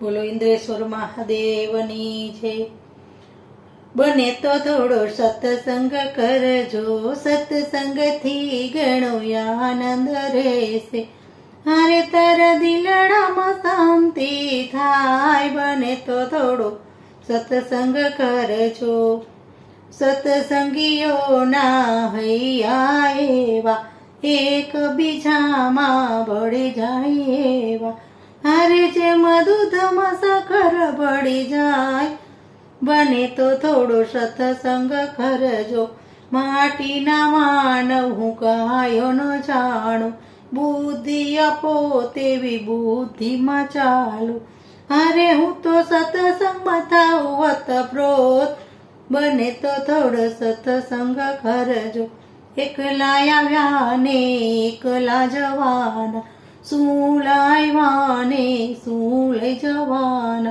બોલો, ઇન્દ્રેશ્વર મહાદેવની છે. બને તો થોડો સત્સંગ કરજો સત્સંગથી ઘણો આનંદ રહેશે. હારે તારા દિલડામાં શાંતિ થાય, બને તો થોડો સત્સંગ કરજો. સત્સંગીઓના હૈયા એવા, એક બીજામાં ભળી જાય એવા. હારે જેમાં દૂધમાં સખર પડી જાય, બને તો થોડો સત્સંગ કરજો. માટીના માનવ હું કાયો ન જાણું, બુદ્ધિ આપો તેવી બુદ્ધિમાં ચાલું. અરે હું તો સત્સંગમાં થાઉં વતપ્રોત, બને તો થોડો સત્સંગ કરજો. એકલા આવ્યા ને એકલા જવાના. શું લાવ્યા ને શું લઈ જવાના.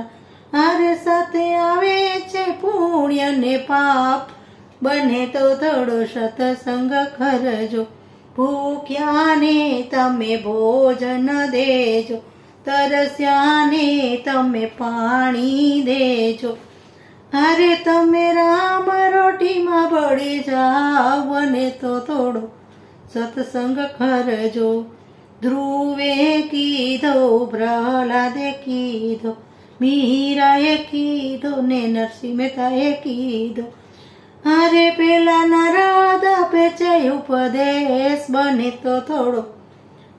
અરે સાથે આવે છે પુણ્ય ને પાપ. બને તો થોડો સત્સંગ કરજો. ભૂખ્યાને તમે ભોજન દેજો. તરસ્યાને તમે પાણી દેજો. અરે તમે રામ રોટીમાં ભળી જાવ, બને તો થોડો સત્સંગ કરજો. ધ્રુવે કીધો, પ્રહલાદે કીધો, મીરાએ કીધો, ને નરસિંહ મહેતાએ કીધો, અરે પેલા નરાદા પેચે ઉપદેશ બને તો થોડો.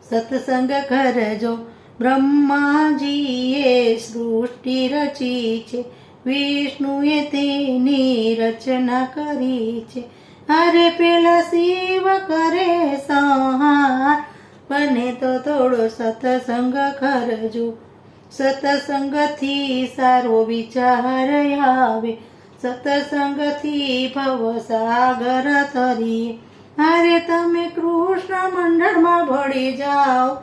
સત્સંગ કરજો, બ્રહ્માજીએ સૃષ્ટિ રચી છે, વિષ્ણુએ તેની રચના કરી છે. અરે પેલા શિવ બને તો થોડો સત્સંગ કરજો. સત્સંગથી સારો વિચાર આવે. સત્સંગથી ભવ સાગર તરી. અરે તમે કૃષ્ણ મંડળમાં ભળી જાઓ.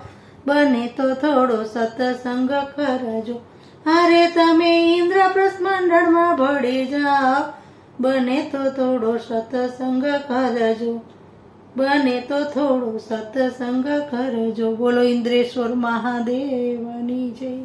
બને તો થોડો સત્સંગ કરજો. અરે તમે ઇન્દ્રપ્રસ્થ મંડળમાં ભળી જાઓ. બને તો થોડો સત્સંગ કરજો. બને તો થોડો સત્સંગ કરજો. બોલો ઇન્દ્રેશ્વર મહાદેવની જય.